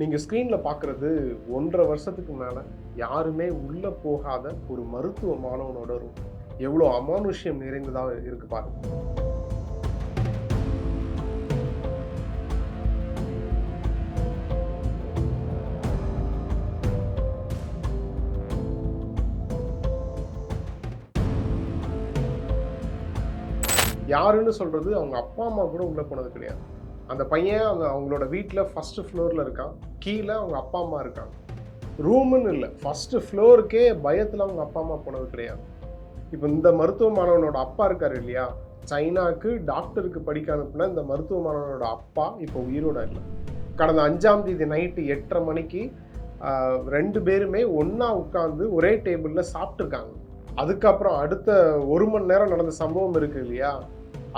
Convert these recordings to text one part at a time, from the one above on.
நீங்கள் ஸ்க்ரீனில் பார்க்குறது ஒன்றரை வருஷத்துக்கு மேலே யாருமே உள்ளே போகாத ஒரு மருத்துவ மாணவனோட ரூம் எவ்வளோ அமானுஷ்யம் நிறைந்ததாக இருக்கு பாருங்க. யாருன்னு சொல்கிறது அவங்க அப்பா அம்மா கூட உள்ளே போனது கிடையாது. அந்த பையன் அவங்க அவங்களோட வீட்டில் ஃபஸ்ட்டு ஃப்ளோரில் இருக்கான். கீழே அவங்க அப்பா அம்மா இருக்காங்க. ரூமுன்னு இல்லை. ஃபஸ்ட்டு ஃப்ளோருக்கே பயத்தில் அவங்க அப்பா அம்மா போனது கிடையாது. இப்போ இந்த மருத்துவ மாணவனோட அப்பா இருக்கார் இல்லையா? சைனாக்கு டாக்டருக்கு படிக்க அனுப்புன இந்த மருத்துவ மாணவனோட அப்பா இப்போ உயிரோட இல்லை. கடந்த அஞ்சாம் தேதி நைட்டு எட்டரை மணிக்கு ரெண்டு பேருமே ஒன்றா உட்காந்து ஒரே டேபிளில் சாப்பிட்ருக்காங்க அதுக்கப்புறம் அடுத்த ஒரு மணி நேரம் நடந்த சம்பவம் இருக்கு இல்லையா?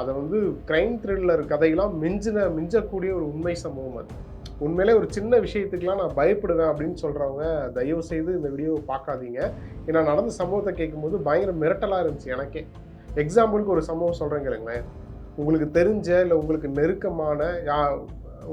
அதை வந்து க்ரைம் த்ரில்லர் கதையெல்லாம் மிஞ்சின மிஞ்சக்கூடிய ஒரு உண்மை சம்பவம் அது. உண்மையிலே ஒரு சின்ன விஷயத்துக்கெலாம் நான் பயப்படுவேன் அப்படின்னு சொல்கிறவங்க தயவு செய்து இந்த வீடியோவை பார்க்காதீங்க. ஏன்னா நடந்த சம்பவத்தை கேட்கும்போது பயங்கர மிரட்டலாக இருந்துச்சு எனக்கே. எக்ஸாம்பிளுக்கு ஒரு சம்பவம் சொல்கிறேன் கேளுங்களேன். உங்களுக்கு தெரிஞ்ச இல்லை உங்களுக்கு நெருக்கமான யா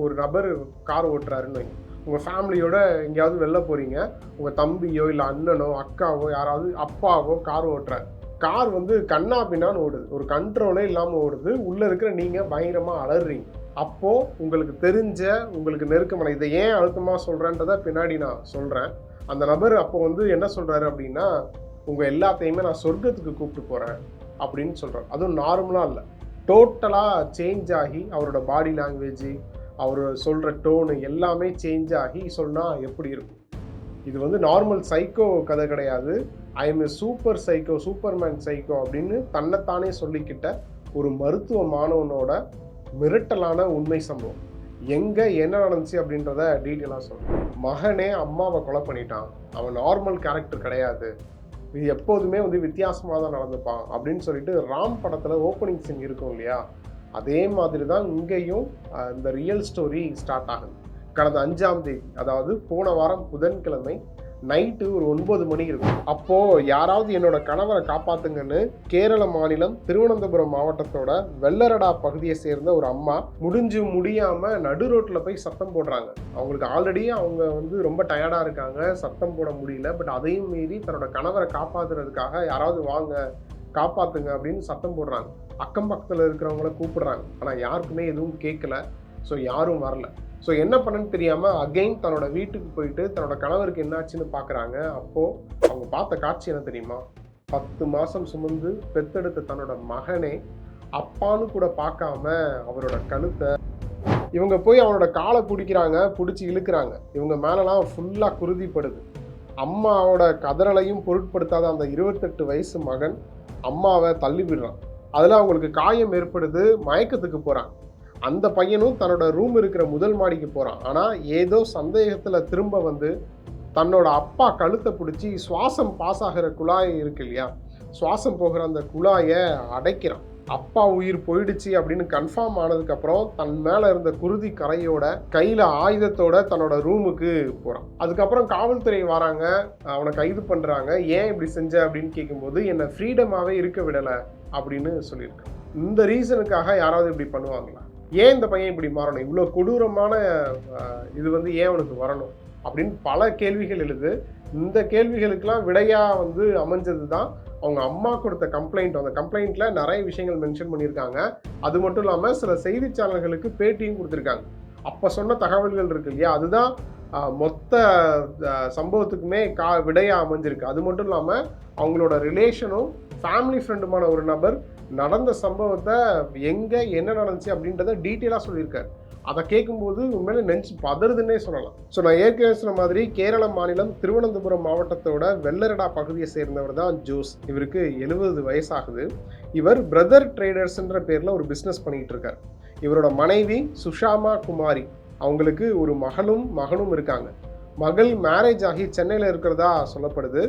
ஒரு நபர் கார் ஓட்டுறாருன்னு வைங்க. உங்கள் ஃபேமிலியோட எங்கேயாவது வெளில போகிறீங்க உங்கள் தம்பியோ இல்லை அண்ணனோ அக்காவோ யாராவது அப்பாவோ கார் ஓட்டுறாரு. கார் வந்து கண்ணா பின்னான்னு ஓடுது. ஒரு கண்ட்ரோலே இல்லாமல் ஓடுது. உள்ளே இருக்கிற நீங்கள் பயங்கரமாக அலறுறீங்க அப்போது உங்களுக்கு தெரிஞ்ச உங்களுக்கு நெருக்கமான இதை ஏன் அழுத்தமாக சொல்கிறேன்றதை பின்னாடி நான் சொல்கிறேன் அந்த நபர் அப்போ வந்து என்ன சொல்கிறாரு அப்படின்னா உங்கள் எல்லாத்தையுமே நான் சொர்க்கத்துக்கு கூப்பிட்டு போகிறேன் அப்படின்னு சொல்கிறார் அதுவும் நார்மலாக இல்லை. டோட்டலாக சேஞ்ச் ஆகி அவரோட பாடி லாங்குவேஜ் அவர் சொல்கிற டோனு எல்லாமே சேஞ்ச் ஆகி சொன்னால் எப்படி இருக்கும்? இது வந்து நார்மல் சைக்கோ கதை கிடையாது. I am a super psycho superman psycho அப்படின்னு தன்னைத்தானே சொல்லிக்கிட்ட ஒரு மருத்துவ மாணவனோட மிரட்டலான உண்மை சம்பவம். எங்கே என்ன நடந்துச்சு அப்படின்றத டீட்டெயிலாக சொல்கிறேன் மகனே அம்மாவை கொலை பண்ணிட்டான். அவன் நார்மல் கேரக்டர் கிடையாது. இது எப்போதுமே வந்து வித்தியாசமாக தான் நடந்துப்பான் அப்படின்னு சொல்லிட்டு ராம் படத்தில் ஓப்பனிங் சீன் இருக்கும் இல்லையா? அதே மாதிரி தான் இங்கேயும் இந்த ரியல் ஸ்டோரி ஸ்டார்ட் ஆகுது. கடந்த அஞ்சாம் தேதி அதாவது போன வாரம் புதன்கிழமை நைட்டு ஒரு ஒன்பது மணி இருக்கும். அப்போ யாராவது என்னோட கணவரை காப்பாத்துங்கன்னு கேரள மாநிலம் திருவனந்தபுரம் மாவட்டத்தோட வெள்ளரடா பகுதியை சேர்ந்த ஒரு அம்மா முடிஞ்சு முடியாம நடு ரோட்ல போய் சத்தம் போடுறாங்க. அவங்களுக்கு ஆல்ரெடி அவங்க வந்து ரொம்ப டயர்டா இருக்காங்க. சத்தம் போட முடியல. பட் அதையும் மீறி தன்னோட கணவரை காப்பாத்துறதுக்காக யாராவது வாங்க காப்பாத்துங்க அப்படின்னு சத்தம் போடுறாங்க. அக்கம் பக்கத்தில் இருக்கிறவங்கள கூப்பிடுறாங்க. ஆனால் யாருக்குமே எதுவும் கேட்கல ஸோ யாரும் வரல. ஸோ என்ன பண்ணுன்னு தெரியாமல் அகைன் தன்னோட வீட்டுக்கு போயிட்டு தன்னோட கணவருக்கு என்னாச்சுன்னு பார்க்குறாங்க அப்போது அவங்க பார்த்த காட்சி என்ன தெரியுமா? பத்து மாதம் சுமந்து பெத்தெடுத்த தன்னோட மகனே அப்பான்னு கூட பார்க்காம அவரோட கழுத்தை இவங்க போய் அவனோட காலை பிடிக்கிறாங்க பிடிச்சி இழுக்கிறாங்க. இவங்க மேலெலாம் ஃபுல்லாக குருதிப்படுது. அம்மாவோட கதறலையும் பொருட்படுத்தாத அந்த இருபத்தெட்டு வயசு மகன் அம்மாவை தள்ளி விடுறான் அதில் அவங்களுக்கு காயம் ஏற்படுது மயக்கத்துக்கு போகிறாங்க அந்த பையனும் தன்னோட ரூம் இருக்கிற முதல் மாடிக்கு போகிறான் ஆனால் ஏதோ சந்தேகத்தில் திரும்ப வந்து தன்னோட அப்பா கழுத்தை பிடிச்சி சுவாசம் பாஸ் ஆகிற குழாய் இருக்கு இல்லையா? சுவாசம் போகிற அந்த குழாயை அடைக்கிறான். அப்பா உயிர் போயிடுச்சு அப்படின்னு கன்ஃபார்ம் ஆனதுக்கப்புறம் தன் மேலே இருந்த குருதி கரையோட கையில் ஆயுதத்தோட தன்னோட ரூமுக்கு போகிறான் அதுக்கப்புறம் காவல்துறை வராங்க. அவனை கைது பண்ணுறாங்க ஏன் இப்படி செஞ்ச? அப்படின்னு கேட்கும்போது என்னை ஃப்ரீடமாகவே இருக்க விடலை அப்படின்னு சொல்லியிருக்கான் இந்த ரீசனுக்காக யாராவது இப்படி பண்ணுவாங்களா? ஏன் இந்த பையன் இப்படி மாறணும்? இவ்வளோ கொடூரமான இது வந்து ஏன் அவனுக்கு வரணும்? அப்படின்னு பல கேள்விகள் எழுது. இந்த கேள்விகளுக்கெல்லாம் விடையாக வந்து அமைஞ்சது தான் அவங்க அம்மா கொடுத்த கம்ப்ளைண்ட் அந்த கம்ப்ளைண்ட்டில் நிறைய விஷயங்கள் மென்ஷன் பண்ணியிருக்காங்க. அது மட்டும் இல்லாமல் சில செய்தி சேனல்களுக்கு பேட்டியும் கொடுத்துருக்காங்க. அப்போ சொன்ன தகவல்கள் இருக்கு இல்லையா? அதுதான் மொத்த சம்பவத்துக்குமே கா விடையாக அமைஞ்சிருக்கு. அது மட்டும் இல்லாமல் அவங்களோட ரிலேஷனும் ஃபேமிலி ஃப்ரெண்டுமான ஒரு நபர் நடந்த சம்பவத்தை எங்கே என்ன நடந்துச்சு அப்படின்றத டீட்டெயிலாக சொல்லியிருக்காரு. அதை கேட்கும்போது உண்மையிலே நெஞ்சு பதறுதுன்னே சொல்லலாம். ஸோ நான் ஏற்கனவே சொன்ன மாதிரி கேரள மாநிலம் திருவனந்தபுரம் மாவட்டத்தோட வெள்ளரடா பகுதியை சேர்ந்தவர் தான் ஜோஸ். இவருக்கு எழுபது வயசாகுது. இவர் பிரதர் ட்ரேடர்ஸ்ன்ற பேரில் ஒரு பிஸ்னஸ் பண்ணிகிட்டு இருக்கார். இவரோட மனைவி சுஷாமா குமாரி. அவங்களுக்கு ஒரு மகனும் மகனும் இருக்காங்க. மகள் மேரேஜ் ஆகி சென்னையில் இருக்கிறதா சொல்லப்படுது.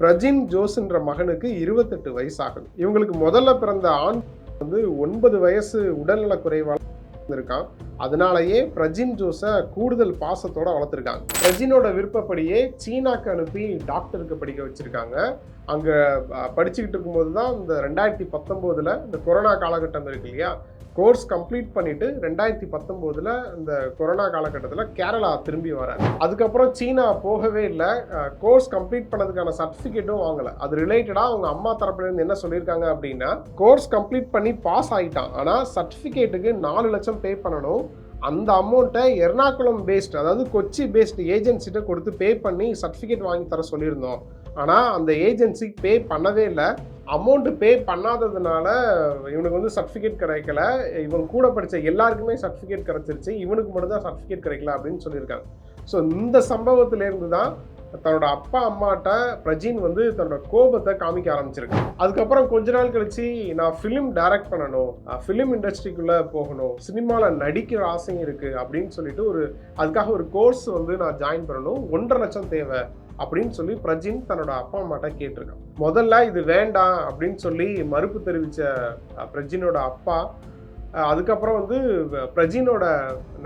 பிரஜின் ஜோஸ்ன்ற மகனுக்கு இருபத்தெட்டு வயசாகும் இவங்களுக்கு முதல்ல பிறந்த ஆண் வந்து ஒன்பது வயசு உடல்நலக் குறைவால் இருக்கான் அதனாலயே பிரஜின் ஜோஸை கூடுதல் பாசத்தோட வளர்த்துருக்காங்க. பிரஜினோட விருப்பப்படியே சீனாக்கு அனுப்பி டாக்டருக்கு படிக்க வச்சிருக்காங்க. அங்கே படிச்சுக்கிட்டு இருக்கும்போது தான் இந்த ரெண்டாயிரத்தி பத்தொம்போதில் இந்த கொரோனா காலகட்டம் இருக்கு இல்லையா? கோர்ஸ் கம்ப்ளீட் பண்ணிட்டு ரெண்டாயிரத்தி பத்தொம்போதில் இந்த கொரோனா காலகட்டத்தில் கேரளா திரும்பி வராரு அதுக்கப்புறம் சீனா போகவே இல்லை. கோர்ஸ் கம்ப்ளீட் பண்ணதுக்கான சர்டிஃபிகேட்டும் வாங்கலை. அது ரிலேட்டடாக அவங்க அம்மா தரப்புலேருந்து என்ன சொல்லியிருக்காங்க அப்படின்னா கோர்ஸ் கம்ப்ளீட் பண்ணி பாஸ் ஆகிட்டான் ஆனால் சர்டிஃபிகேட்டுக்கு நாலு லட்சம் பே பண்ணணும். அந்த அமௌண்ட்டை எர்ணாகுளம் பேஸ்ட் அதாவது கொச்சி பேஸ்டு ஏஜென்சிட்ட கொடுத்து பே பண்ணி சர்டிஃபிகேட் வாங்கி தர சொல்லியிருந்தோம். ஆனால் அந்த ஏஜென்சி பே பண்ணவே இல்லை. அமௌண்ட்டு பே பண்ணாததுனால இவனுக்கு வந்து சர்டிஃபிகேட் கிடைக்கல. இவன் கூட படித்த எல்லாருக்குமே சர்டிஃபிகேட் கிடச்சிருச்சு. இவனுக்கு மட்டும்தான் சர்டிஃபிகேட் கிடைக்கல அப்படின்னு சொல்லியிருக்காங்க. ஸோ இந்த சம்பவத்திலேருந்து தான் தன்னோட அப்பா அம்மாட்ட பிரஜின் வந்து தன்னோட கோபத்தை காமிக்க ஆரம்பிச்சிருக்கு. அதுக்கப்புறம் கொஞ்ச நாள் கழிச்சு நான் ஃபிலிம் டைரக்ட் பண்ணணும் ஃபிலிம் இண்டஸ்ட்ரிக்குள்ளே போகணும் சினிமாவில் நடிக்கிற ஆசையும் இருக்குது அப்படின்னு சொல்லிட்டு ஒரு அதுக்காக ஒரு கோர்ஸ் வந்து நான் ஜாயின் பண்ணணும். ஒன்றரை லட்சம் தேவை. அப்படின்னு சொல்லி பிரஜின் தன்னோட அப்பா அம்மாட்ட கேட்டிருக்கான். முதல்ல இது வேண்டாம் அப்படின்னு சொல்லி மறுப்பு தெரிவித்த பிரஜினோட அப்பா அதுக்கப்புறம் வந்து பிரஜினோட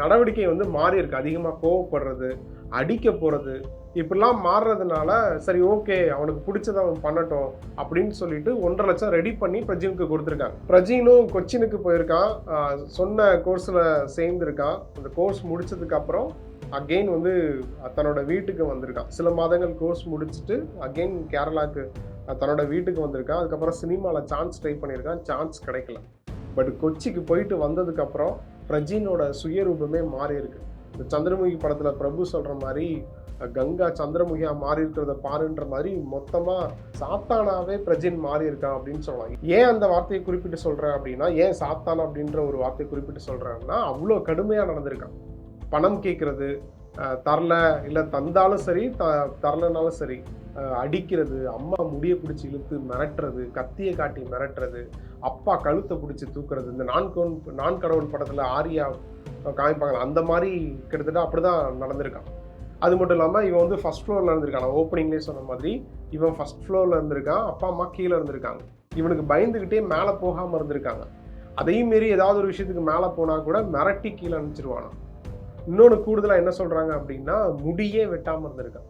நடவடிக்கை வந்து மாறி இருக்கு அதிகமாக கோவப்படுறது அடிக்க போகிறது இப்படிலாம் மாறுறதுனால சரி ஓகே அவனுக்கு பிடிச்சதை அவன் பண்ணட்டும் அப்படின்னு சொல்லிட்டு ஒன்றரை லட்சம் ரெடி பண்ணி பிரஜினுக்கு கொடுத்துருக்காங்க. பிரஜினும் கொச்சினுக்கு போயிருக்கான். சொன்ன கோர்ஸில் சேர்ந்துருக்கான். அந்த கோர்ஸ் முடிச்சதுக்கப்புறம் அகெயின் வந்து தன்னோட வீட்டுக்கு வந்திருக்கான். சில மாதங்கள் கோர்ஸ் முடிச்சுட்டு அகெயின் கேரளாவுக்கு தன்னோட வீட்டுக்கு வந்திருக்கான். அதுக்கப்புறம் சினிமாவில் சான்ஸ் ட்ரை பண்ணியிருக்கான். சான்ஸ் கிடைக்கல. பட் கொச்சிக்கு போயிட்டு வந்ததுக்கப்புறம் பிரஜினோட சுயரூபமே மாறி இருக்கு இந்த சந்திரமுகி படத்தில் பிரபு சொல்கிற மாதிரி கங்கா சந்திரமுகியா மாறி இருக்கிறத பாருன்ற மாதிரி மொத்தமாக சாத்தானாவே பிரஜின் மாறி இருக்கான் அப்படின்னு சொல்லலாம். ஏன் அந்த வார்த்தையை குறிப்பிட்டு சொல்கிறேன் அப்படின்னா ஏன் சாத்தான் அப்படின்ற ஒரு வார்த்தையை குறிப்பிட்டு சொல்கிறேன்னா அவ்வளோ கடுமையாக நடந்திருக்கான். பணம் கேட்குறது தரல இல்லை தந்தாலும் சரி த தரலனாலும் சரி அடிக்கிறது அம்மா முடியை பிடிச்சி இழுத்து மிரட்டுறது கத்தியை காட்டி மிரட்டுறது அப்பா கழுத்தை பிடிச்சி தூக்குறது இந்த நான்கோன் நான் கடவுள் படத்தில் ஆரியா காமிப்பாங்க அந்த மாதிரி கிட்டத்தட்ட அப்படி தான் நடந்திருக்கான். அது மட்டும் இல்லாமல் இவன் வந்து ஃபஸ்ட் ஃப்ளோரில் இருந்திருக்கான். ஓப்பனிங்லேயே சொன்ன மாதிரி இவன் ஃபஸ்ட் ஃப்ளோரில் இருந்திருக்கான் அப்பா அம்மா கீழே இருந்திருக்காங்க. இவனுக்கு பயந்துக்கிட்டே மேலே போகாமல் இருந்திருக்காங்க. அதையும் மீறி ஏதாவது ஒரு விஷயத்துக்கு மேலே போனால் கூட மிரட்டி கீழே அனுப்பிச்சிருவானா. இன்னொன்று கூடுதலாக என்ன சொல்கிறாங்க அப்படின்னா முடியே வெட்டாமல் இருந்திருக்கான்.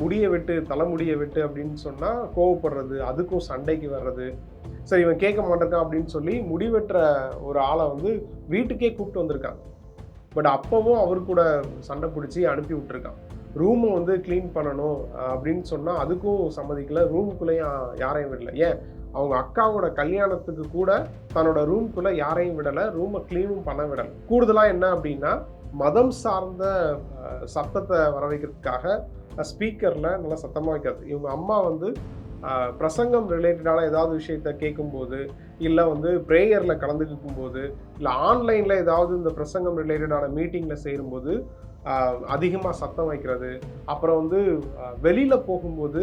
முடியை வெட்டு தலைமுடியை வெட்டு அப்படின்னு சொன்னால் கோவப்படுறது அதுக்கும் சண்டைக்கு வர்றது சரி இவன் கேட்க மாட்டேருக்கான் அப்படின்னு சொல்லி முடி ஒரு ஆளை வந்து வீட்டுக்கே கூப்பிட்டு வந்திருக்காங்க. பட் அப்போவும் அவர் கூட சண்டை பிடிச்சி அனுப்பி விட்டுருக்கான். ரூமை வந்து க்ளீன் பண்ணணும் அப்படின்னு சொன்னால் அதுக்கும் சம்மதிக்கல. ரூமுக்குள்ளேயும் யாரையும் விடல. ஏன்? அவங்க அக்காவோட கல்யாணத்துக்கு கூட தன்னோட ரூம்குள்ளே யாரையும் விடலை. ரூமை க்ளீனும் பண்ண விடலை. கூடுதலாக என்ன அப்படின்னா மதம் சார்ந்த சத்தத்தை வர வைக்கிறதுக்காக ஸ்பீக்கரில் நல்லா சத்தமாக வைக்காது இவங்க அம்மா வந்து பிரசங்கம் ரிலேட்டடான ஏதாவது விஷயத்த கேட்கும்போது இல்லை வந்து ப்ரேயரில் கலந்துக்கும் போது இல்லை ஆன்லைனில் ஏதாவது இந்த பிரசங்கம் ரிலேட்டடான மீட்டிங்கில் சேரும்போது அதிகமாக சத்தம் வைக்கிறது. அப்புறம் வந்து வெளியில் போகும்போது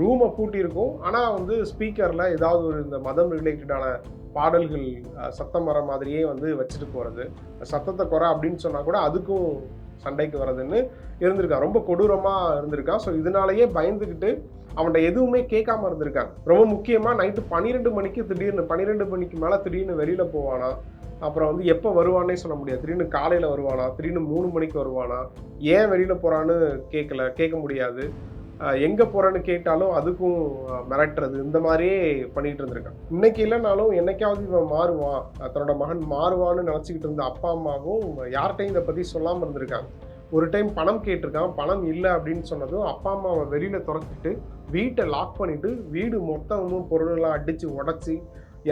ரூமை பூட்டியிருக்கும். ஆனால் வந்து ஸ்பீக்கரில் ஏதாவது ஒரு இந்த மதம் ரிலேட்டடான பாடல்கள் சத்தம் வர மாதிரியே வந்து வச்சுட்டு போகிறது சத்தத்தை குறை அப்படின்னு சொன்னால் கூட அதுக்கும் சண்டைக்கு வர்றதுன்னு இருந்திருக்கான் ரொம்ப கொடூரமாக இருந்திருக்கான் ஸோ இதனாலேயே பயந்துக்கிட்டு அவன்கிட்ட எதுவுமே கேட்காம இருந்திருக்காங்க ரொம்ப முக்கியமாக நைட்டு பன்னிரெண்டு மணிக்கு திடீர்னு பன்னிரெண்டு மணிக்கு மேலே திடீர்னு வெளியில் போவானா? அப்புறம் வந்து எப்போ வருவானே சொல்ல முடியாது. திடீர்னு காலையில் வருவானா? திடீர்னு மூணு மணிக்கு வருவானா? ஏன் வெளியில் போகிறான்னு கேட்கல கேட்க முடியாது. எங்கே போகிறேன்னு கேட்டாலும் அதுக்கும் மிரட்டுறது. இந்த மாதிரியே பண்ணிட்டு இருந்திருக்கான். இன்னைக்கு இல்லைனாலும் என்னைக்காவது இவன் மாறுவான். தன்னோட மகன் மாறுவான்னு நினச்சிக்கிட்டு இருந்த அப்பா அம்மாவும் யார்கிட்டையும் இதை பற்றி சொல்லாமல் இருந்திருக்காங்க. ஒரு டைம் பணம் கேட்டிருக்கான். பணம் இல்லை அப்படின்னு சொன்னதும் அப்பா அம்மாவை வெளியில் துறச்சிட்டு வீட்டை லாக் பண்ணிவிட்டு வீடு மொத்தமும் பொருளெல்லாம் அடித்து உடச்சி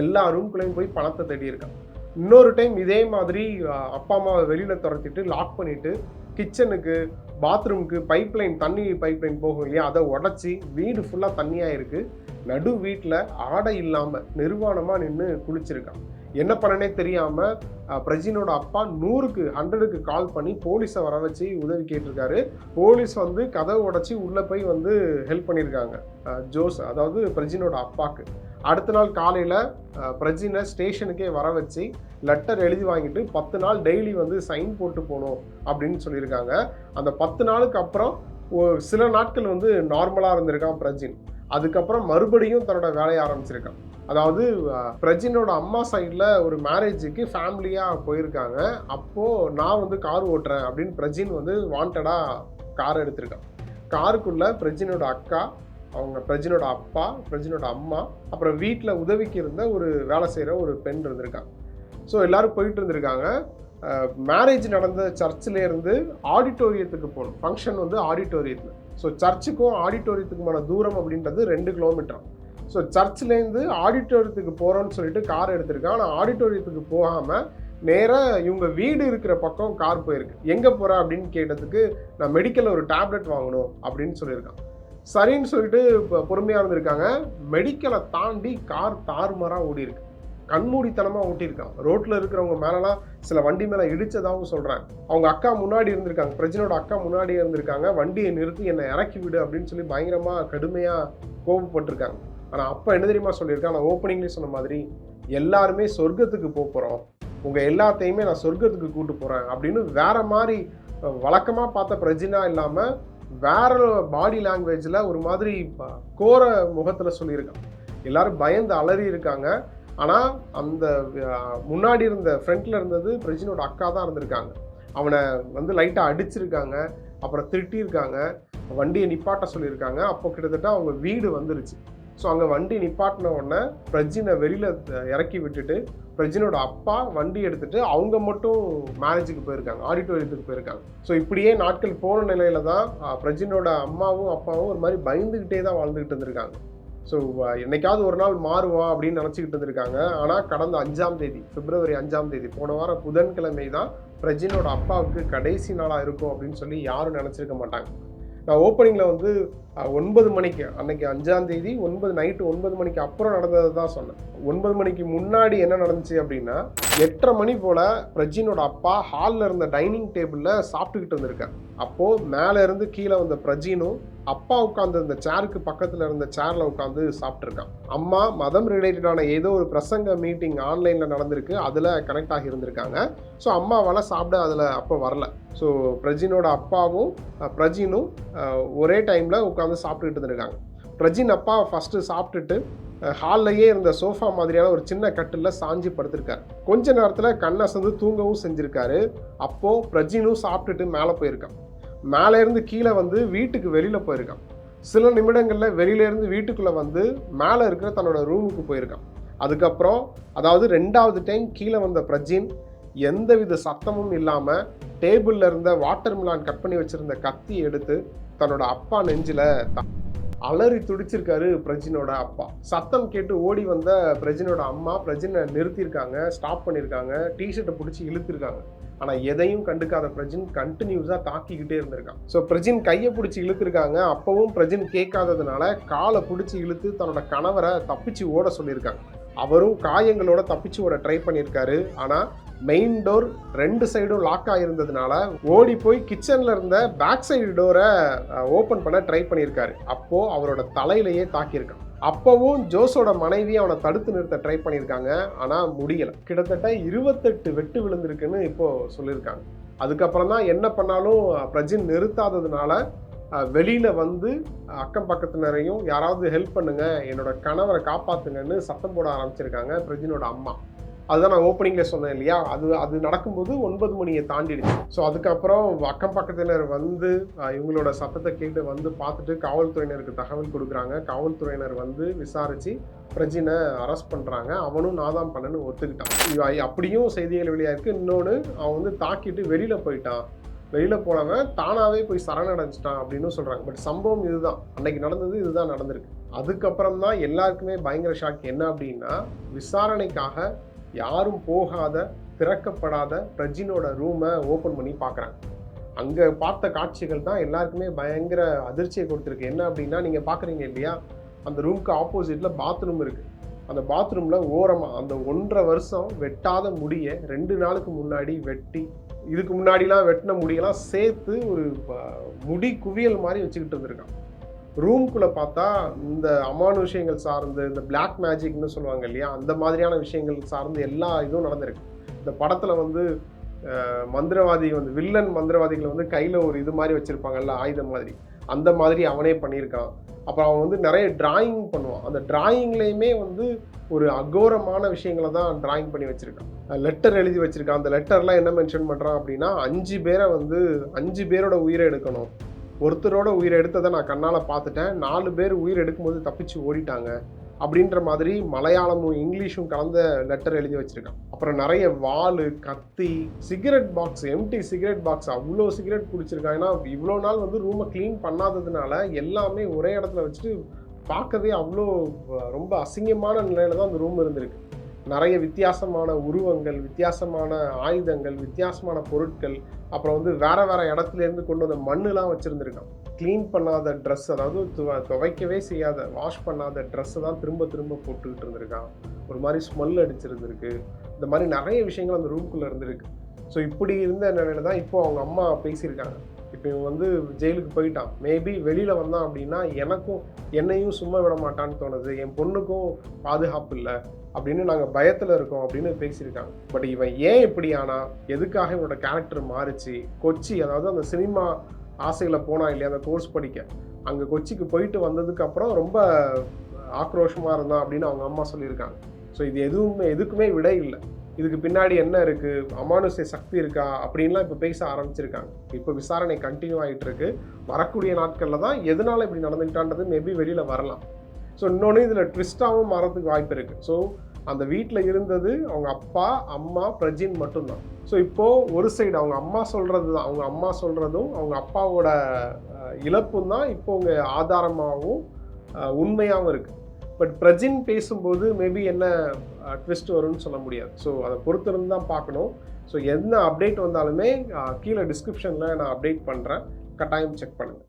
எல்லா ரூம்குள்ளேயும் போய் பணத்தை தேடியிருக்கான். இன்னொரு டைம் இதே மாதிரி அப்பா அம்மாவை வெளியில் துரத்திட்டு லாக் பண்ணிவிட்டு கிச்சனுக்கு பாத்ரூமுக்கு பைப்லைன் தண்ணி பைப்லைன் போகும் இல்லையா? அதை உடச்சி வீடு ஃபுல்லாக தண்ணியாக இருக்குது நடு வீட்டில் ஆடை இல்லாமல் நிர்வாணமாக நின்று குளிச்சிருக்கான். என்ன பண்ணனே தெரியாமல் பிரஜினோட அப்பா நூறுக்கு ஹண்ட்ரடுக்கு கால் பண்ணி போலீஸை வர வச்சு உதவி கேட்டிருக்காரு. போலீஸ் வந்து கதவை உடச்சி உள்ளே போய் வந்து ஹெல்ப் பண்ணியிருக்காங்க. ஜோஸ் அதாவது பிரஜினோட அப்பாவுக்கு அடுத்த நாள் காலையில் பிரஜினை ஸ்டேஷனுக்கே வர வச்சு லெட்டர் எழுதி வாங்கிட்டு பத்து நாள் டெய்லி வந்து சைன் போட்டு போகணும் அப்படின்னு சொல்லியிருக்காங்க. அந்த பத்து நாளுக்கு அப்புறம் சில நாட்கள் வந்து நார்மலாக இருந்திருக்கான் பிரஜின். அதுக்கப்புறம் மறுபடியும் தன்னோட வேலையை ஆரம்பிச்சிருக்கான். அதாவது பிரஜினோட அம்மா சைடில் ஒரு மேரேஜுக்கு ஃபேமிலியாக போயிருக்காங்க. அப்போது நான் வந்து கார் ஓட்டுறேன் அப்படின்னு பிரஜின் வந்து வாண்டடாக கார் எடுத்திருக்கான். காருக்குள்ளே பிரஜினோட அக்கா அவங்க பிரஜினோட அப்பா பிரஜினோட அம்மா அப்புறம் வீட்டில் உதவிக்கு இருந்த ஒரு வேலை செய்கிற ஒரு பெண் இருந்திருக்காங்க ஸோ எல்லோரும் போயிட்டு இருந்திருக்காங்க. மேரேஜ் நடந்த சர்ச்சில் இருந்து ஆடிட்டோரியத்துக்கு போகணும். ஃபங்க்ஷன் வந்து ஆடிட்டோரியத்தில் ஸோ சர்ச்சுக்கும் ஆடிட்டோரியத்துக்குமான தூரம் அப்படின்றது ரெண்டு கிலோமீட்டர் ஸோ சர்ச்லேருந்து ஆடிட்டோரியத்துக்கு போகிறோன்னு சொல்லிட்டு கார் எடுத்திருக்கான். ஆனால் ஆடிட்டோரியத்துக்கு போகாமல் நேராக இவங்க வீடு இருக்கிற பக்கம் கார் போயிருக்கு. எங்கே போகிற அப்படின்னு கேட்டதுக்கு நான் மெடிக்கலில் ஒரு டேப்லெட் வாங்கணும் அப்படின்னு சொல்லியிருக்கான். சரின்னு சொல்லிட்டு இப்போ பொறுமையாக இருந்திருக்காங்க. மெடிக்கலை தாண்டி கார் தாறுமாறாக ஓடி இருக்கு கண்மூடித்தனமாக ஓட்டியிருக்கான். ரோட்டில் இருக்கிறவங்க மேலெலாம் சில வண்டி மேலே இடித்ததாகவும் சொல்கிறாங்க அவங்க அக்கா முன்னாடி இருந்திருக்காங்க. பிரஜினோட அக்கா முன்னாடி இருந்திருக்காங்க. வண்டியை நிறுத்தி என்னை இறக்கி விடு அப்படின்னு சொல்லி பயங்கரமாக கடுமையாக கோபப்பட்டிருக்காங்க ஆனால் அப்போ என்ன தெரியுமா சொல்லியிருக்கேன்? நான் ஓப்பனிங்லேயே சொன்ன மாதிரி எல்லாருமே சொர்க்கத்துக்கு போக போகிறோம் உங்கள் எல்லாத்தையுமே நான் சொர்க்கத்துக்கு கூட்டு போகிறேன் அப்படின்னு வேற மாதிரி வழக்கமாக பார்த்த பிரஜினா இல்லாமல் வேற பாடி லாங்குவேஜில் ஒரு மாதிரி கோர முகத்தில் சொல்லியிருக்கான். எல்லாரும் பயந்து அலறி இருக்காங்க. ஆனால் அந்த முன்னாடி இருந்த ஃப்ரண்ட்ல இருந்தது பிரஜினோட அக்கா தான் இருந்திருக்காங்க. அவனை வந்து லைட்டாக அடிச்சிருக்காங்க. அப்புறம் திருட்டியிருக்காங்க. வண்டியை நிப்பாட்ட சொல்லியிருக்காங்க. அப்போ கிட்டத்தட்ட அவங்க வீடு வந்துருச்சு. ஸோ அங்கே வண்டி நிப்பாட்டின உடனே பிரஜினை வெளியில் இறக்கி விட்டுட்டு பிரஜினோட அப்பா வண்டி எடுத்துட்டு அவங்க மட்டும் மேரேஜுக்கு போயிருக்காங்க ஆடிட்டோரியத்துக்கு போயிருக்காங்க. ஸோ இப்படியே நாட்கள் போன நிலையில தான் பிரஜினோட அம்மாவும் அப்பாவும் ஒரு மாதிரி பயந்துக்கிட்டே தான் வாழ்ந்துகிட்டு இருந்திருக்காங்க. ஸோ என்னைக்காவது ஒரு நாள் மாறுவான் அப்படின்னு நினச்சிக்கிட்டு இருந்திருக்காங்க. ஆனால் கடந்த அஞ்சாம் தேதி பிப்ரவரி அஞ்சாம் தேதி போன வாரம் புதன்கிழமை தான் பிரஜினோட அப்பாவுக்கு கடைசி நாளாக இருக்கும் அப்படின்னு சொல்லி யாரும் நினச்சிருக்க மாட்டாங்க. நான் ஓப்பனிங்கில் வந்து ஒன்பது மணிக்கு அன்னைக்கு அஞ்சாம் தேதி ஒன்பது நைட்டு ஒன்பது மணிக்கு அப்புறம் நடந்தது தான் சொன்னேன். ஒன்பது மணிக்கு முன்னாடி என்ன நடந்துச்சு அப்படின்னா எட்டரை மணி போல் பிரஜினோட அப்பா ஹாலில் இருந்த டைனிங் டேபிளில் சாப்பிட்டுக்கிட்டு இருந்திருக்கார் அப்போது மேலே இருந்து கீழே வந்த பிரஜினும் அப்பா உட்காந்து இருந்த சேருக்கு பக்கத்தில் இருந்த சேரில் உட்காந்து சாப்பிட்ருக்கான் அம்மா மதம் ரிலேட்டடான ஏதோ ஒரு பிரசங்க மீட்டிங் ஆன்லைனில் நடந்திருக்கு. அதில் கனெக்ட் ஆகி இருந்திருக்காங்க. ஸோ அம்மாவால் சாப்பிட அதில் அப்போ வரல. ஸோ பிரஜினோட அப்பாவும் பிரஜினும் ஒரே டைமில் உட்காந்து சாப்பிட்டுக்கிட்டு இருந்திருக்காங்க. பிரஜின் அப்பா ஃபஸ்ட்டு சாப்பிட்டுட்டு ஹால்லையே இருந்த சோஃபா மாதிரியான ஒரு சின்ன கட்டில் சாஞ்சி படுத்திருக்காரு. கொஞ்ச நேரத்தில் கண்ணை சேர்ந்து தூங்கவும் செஞ்சுருக்காரு. அப்போது பிரஜினும் சாப்பிட்டுட்டு மேலே போயிருக்கான். மேலேருந்து கீழே வந்து வீட்டுக்கு வெளியில் போயிருக்கான். சில நிமிடங்களில் வெளியிலேருந்து வீட்டுக்குள்ளே வந்து மேலே இருக்கிற தன்னோட ரூமுக்கு போயிருக்கான். அதுக்கப்புறம் அதாவது ரெண்டாவது டைம் கீழே வந்த பிரஜின் எந்தவித சத்தமும் இல்லாமல் டேபிளில் இருந்த வாட்டர் மிலான் கட் பண்ணி வச்சுருந்த கத்தி எடுத்து தன்னோட அப்பா நெஞ்சில் அலறி துடிச்சிருக்காரு பிரஜினோட அப்பா. சத்தம் கேட்டு ஓடி வந்த பிரஜினோட அம்மா பிரஜினை நிறுத்தியிருக்காங்க ஸ்டாப் பண்ணியிருக்காங்க டிஷர்ட்டை பிடிச்சி இழுத்திருக்காங்க. ஆனால் எதையும் கண்டுக்காத பிரஜின் கண்டினியூஸாக தாக்கிக்கிட்டே இருந்திருக்கான். ஸோ பிரஜின் கையை பிடிச்சி இழுத்துருக்காங்க. அப்பவும் பிரஜின் கேட்காததுனால காலை பிடிச்சி இழுத்து தன்னோட கணவரை தப்பிச்சு ஓட சொல்லியிருக்காங்க. அவரும் காயங்களோட தப்பிச்சு ஓட ட்ரை பண்ணியிருக்காரு. ஆனால் மெயின் டோர் ரெண்டு சைடும் லாக் ஆகிருந்ததுனால ஓடி போய் கிச்சனில் இருந்த பேக் சைடு டோரை ஓப்பன் பண்ண ட்ரை பண்ணியிருக்காரு. அப்போது அவரோட தலையிலேயே தாக்கியிருக்கான் அப்போவும் ஜோஸோட மனைவி அவனை தடுத்து நிறுத்த ட்ரை பண்ணியிருக்காங்க. ஆனால் முடியலை. கிட்டத்தட்ட இருபத்தெட்டு வெட்டு விழுந்திருக்குன்னு இப்போ சொல்லியிருக்காங்க. அதுக்கப்புறம் தான் என்ன பண்ணாலும் பிரஜின் நிறுத்தாததுனால வெளியில் வந்து அக்கம் பக்கத்தினரையும் யாராவது ஹெல்ப் பண்ணுங்க. என்னோட கணவரை காப்பாத்துங்கன்னு சத்தம் போட ஆரம்பிச்சிருக்காங்க பிரஜினோட அம்மா. அதுதான் நான் ஓப்பனிங்கில் சொன்னேன் இல்லையா? அது அது நடக்கும்போது ஒன்பது மணியை தாண்டிடுச்சு. ஸோ அதுக்கப்புறம் அக்கம் பக்கத்தினர் வந்து இவங்களோட சத்தத்தை கேட்டு வந்து பார்த்துட்டு காவல்துறையினருக்கு தகவல் கொடுக்குறாங்க. காவல்துறையினர் வந்து விசாரித்து பிரஜினை அரெஸ்ட் பண்ணுறாங்க அவனும் நான் தான் பண்ணனு ஒத்துக்கிட்டான். அப்படியும் செய்திகள் வெளியாயிருக்கு. இன்னொன்று அவன் வந்து தாக்கிட்டு வெளியில் போயிட்டான். வெளியில் போனவன் தானாகவே போய் சரணடைஞ்சிட்டான் அப்படின்னு சொல்கிறாங்க பட் சம்பவம் இதுதான். அன்னைக்கு நடந்தது இதுதான் நடந்திருக்கு. அதுக்கப்புறம் தான் எல்லாருக்குமே பயங்கர ஷாக் என்ன அப்படின்னா விசாரணைக்காக யாரும் போகாத திறக்கப்படாத பிரஜினோட ரூமை ஓப்பன் பண்ணி பார்க்குறாங்க அங்கே பார்த்த காட்சிகள் தான் எல்லாருக்குமே பயங்கர அதிர்ச்சியை கொடுத்துருக்கு. என்ன அப்படின்னா நீங்கள் பார்க்குறீங்க இல்லையா? அந்த ரூமுக்கு ஆப்போசிட்டில் பாத்ரூம் இருக்குது அந்த பாத்ரூமில் ஓரமாக அந்த ஒன்றரை வருஷம் வெட்டாத முடியை ரெண்டு நாளுக்கு முன்னாடி வெட்டி இதுக்கு முன்னாடிலாம் வெட்டின முடியெல்லாம் சேர்த்து ஒரு முடி குவியல் மாதிரி வச்சுக்கிட்டு இருந்திருக்கான். ரூம்குள்ளே பார்த்தா இந்த அமானுஷயங்கள் சார்ந்து இந்த பிளாக் மேஜிக்னு சொல்லுவாங்க இல்லையா? அந்த மாதிரியான விஷயங்கள் சார்ந்து எல்லா இதுவும் நடந்திருக்கு. இந்த படத்தில் வந்து மந்திரவாதி வந்து வில்லன் மந்திரவாதிகள் வந்து கையில் ஒரு இது மாதிரி வச்சுருப்பாங்கல்ல ஆயுதம் மாதிரி. அந்த மாதிரி அவனே பண்ணியிருக்கான். அப்புறம் அவன் வந்து நிறைய டிராயிங் பண்ணுவான். அந்த டிராயிங்லேயுமே வந்து ஒரு அகோரமான விஷயங்களை தான் டிராயிங் பண்ணி வச்சுருக்கான். லெட்டர் எழுதி வச்சுருக்கான். அந்த லெட்டர்லாம் என்ன மென்ஷன் பண்ணுறான் அப்படின்னா அஞ்சு பேரை வந்து அஞ்சு பேரோட உயிரை எடுக்கணும். ஒருத்தரோட உயிரை எடுத்ததை நான் கண்ணால் பார்த்துட்டேன். நாலு பேர் உயிர் எடுக்கும்போது தப்பிச்சு ஓடிட்டாங்க. அப்படின்ற மாதிரி மலையாளமும் இங்கிலீஷும் கலந்த லெட்டர் எழுதி வச்சுருக்கான். அப்புறம் நிறைய வால் கத்தி cigarette box empty cigarette box அவ்வளோ சிகரெட் பிடிச்சிருக்கான் ஏன்னா இவ்வளோ நாள் வந்து ரூமை க்ளீன் பண்ணாததுனால எல்லாமே ஒரே இடத்துல வச்சுட்டு பார்க்கவே அவ்வளோ ரொம்ப அசிங்கமான நிலையில தான் அந்த ரூம் இருந்திருக்கு. நிறைய வித்தியாசமான உருவங்கள் வித்தியாசமான ஆயுதங்கள் வித்தியாசமான பொருட்கள் அப்புறம் வந்து வேறு வேறு இடத்துல இருந்து கொண்டு வந்த மண்ணுலாம் வச்சுருந்துருக்கான். க்ளீன் பண்ணாத ட்ரெஸ் அதாவது துவ- துவைக்கவே செய்யாத வாஷ் பண்ணாத ட்ரெஸ்ஸை தான் திரும்ப திரும்ப போட்டுக்கிட்டு இருந்திருக்கான். ஒரு மாதிரி ஸ்மெல் அடிச்சிருந்துருக்கு. இந்த மாதிரி நிறைய விஷயங்கள் அந்த ரூம்குள்ளே இருந்திருக்கு. ஸோ இப்படி இருந்த நிலையில தான் இப்போ அவங்க அம்மா பேசியிருக்காங்க. இப்போ இவன் வந்து ஜெயிலுக்கு போயிட்டான். மேபி வெளியில் வந்தான் அப்படின்னா எனக்கும் என்னையும் சும்மா விட மாட்டான்னு தோணுது. என் பொண்ணுக்கும் பாதுகாப்பு இல்லை. அப்படின்னு நாங்கள் பயத்தில் இருக்கோம் அப்படின்னு பேசியிருக்காங்க. பட் இவன் ஏன் இப்படி ஆனால் எதுக்காக இவனோட கேரக்டர் மாறிச்சு? கொச்சி அதாவது அந்த சினிமா ஆசையில் போனா இல்லையா அந்த கோர்ஸ் படிக்க? அங்கே கொச்சிக்கு போயிட்டு வந்ததுக்கப்புறம் ரொம்ப ஆக்ரோஷமாக இருந்தான் அப்படின்னு அவங்க அம்மா சொல்லியிருக்காங்க. ஸோ இது எதுவுமே எதுக்குமே விடை இல்லை. இதுக்கு பின்னாடி என்ன இருக்குது அமானுஷ்ய சக்தி இருக்கா? அப்படின்லாம் இப்போ பேச ஆரம்பிச்சிருக்காங்க. இப்போ விசாரணை கண்டினியூ ஆகிட்டு இருக்கு. வரக்கூடிய நாட்களில் தான் எதனால் இப்படி நடந்துக்கிட்டான்றது மேபி வெளியில் வரலாம். ஸோ இன்னொன்று இதில் ட்விஸ்ட்டாகவும் மாறதுக்கு வாய்ப்பு இருக்குது ஸோ அந்த வீட்டில் இருந்தது அவங்க அப்பா அம்மா பிரஜின் மட்டும்தான். ஸோ இப்போது ஒரு சைடு அவங்க அம்மா சொல்கிறது தான் அவங்க அம்மா சொல்கிறதும் அவங்க அப்பாவோட இழப்பும் தான் இப்போ அவங்க ஆதாரமாகவும் உண்மையாகவும் இருக்குது பட் பிரஜின் பேசும்போது மேபி என்ன ட்விஸ்ட் வரும்னு சொல்ல முடியாது. ஸோ அதை பொறுத்திருந்து தான் பார்க்கணும். ஸோ என்ன அப்டேட் வந்தாலுமே கீழே டிஸ்கிரிப்ஷனில் நான் அப்டேட் பண்ணுறேன் கட்டாயம் செக் பண்ணுங்கள்